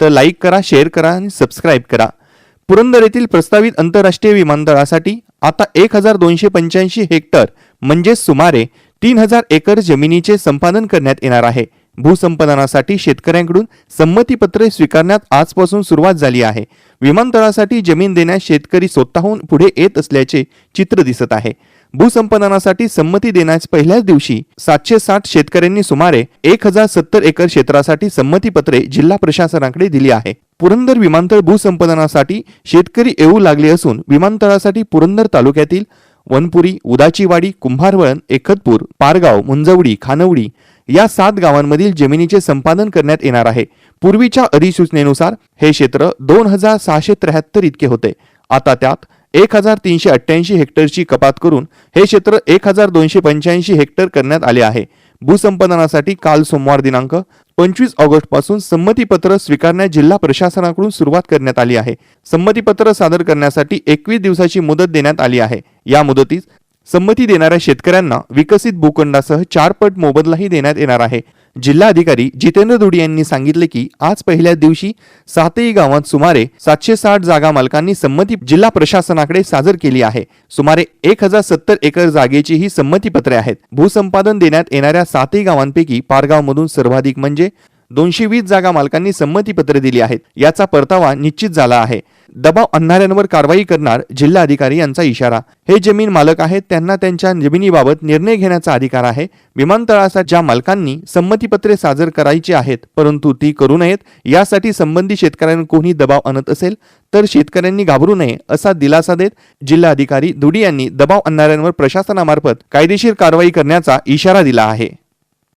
तर लाईक करा शेअर करा आणि सबस्क्राईब करा. पुरंदर येथील प्रस्तावित आंतरराष्ट्रीय विमानतळासाठी आता एक हजार दोनशे पंच्याऐंशी हेक्टर म्हणजेच सुमारे तीन हजार एकर जमिनीचे संपादन करण्यात येणार आहे. भूसंपादनासाठी शेतकऱ्यांकडून संमतीपत्रे स्वीकारण्यात आजपासून सुरुवात झाली आहे. विमानतळासाठी जमीन देण्यास शेतकरी स्वतःहून पुढे येत असल्याचे चित्र दिसत आहे. भूसंपादनासाठी संमती देण्यास पहिल्याच दिवशी सातशे साठ शेतकऱ्यांनी सुमारे एक हजार सत्तर एकर क्षेत्रासाठी संमतीपत्रे जिल्हा प्रशासनाकडे दिली आहे. पुरंदर विमानतळ भूसंपादनासाठी शेतकरी येऊ लागले असून विमानतळासाठी पुरंदर तालुक्यातील वनपुरी उदाचीवाडी कुंभारवळण एकतपूर पारगाव मुंजवडी खानवडी या सात गावांमधील जमिनीचे संपादन करण्यात येणार आहे. पूर्वीच्या अधिसूचनेनुसार हे क्षेत्र दोन हजार सहाशे त्र्याहत्तर इतके होते. आता त्यात एक हजार तीनशे अठ्ठ्याऐंशी हेक्टरची कपात करून हे क्षेत्र एक हजार दोनशे पंच्याऐंशी हेक्टर करण्यात आले आहे. भूसंपादनासाठी काल सोमवार दिनांक पंचवीस ऑगस्टपासून संमतीपत्र स्वीकारण्यास जिल्हा प्रशासनाकडून सुरुवात करण्यात आली आहे. संमतीपत्र सादर करण्यासाठी एकवीस दिवसाची मुदत देण्यात आली आहे. या मुदतीत संमती देणाऱ्या शेतकऱ्यांना विकसित भूखंडासह चार पट मोबदलाही देण्यात येणार आहे. जिल्हाधिकारी जितेंद्र दुडी यांनी सांगितले की आज पहिल्या दिवशी सातही गावात सुमारे सातशे साठ जागा मालकांनी संमती जिल्हा प्रशासनाकडे सादर केली आहे. सुमारे एक हजार सत्तर एकर जागेची ही संमतीपत्रे आहेत. भूसंपादन देण्यात येणाऱ्या सातही गावांपैकी पारगावमधून सर्वाधिक म्हणजे दोनशे वीस जागा मालकांनी संमतीपत्रे दिली आहेत. याचा परतावा निश्चित झाला आहे. दबाव आणणाऱ्यांवर कारवाई करणार जिल्हाधिकारी यांचा इशारा. हे जमीन मालक आहेत त्यांना त्यांच्या जमिनीबाबत निर्णय घेण्याचा अधिकार आहे. विमानतळाचा ज्या मालकांनी संमतीपत्रे सादर करायची आहेत परंतु ती करू नयेत यासाठी संबंधित शेतकऱ्यांना कोणी दबाव आणत असेल तर शेतकऱ्यांनी घाबरू नये असा दिलासा देत जिल्हाधिकारी दुडी यांनी दबाव आणणाऱ्यांवर प्रशासनामार्फत कायदेशीर कारवाई करण्याचा इशारा दिला आहे.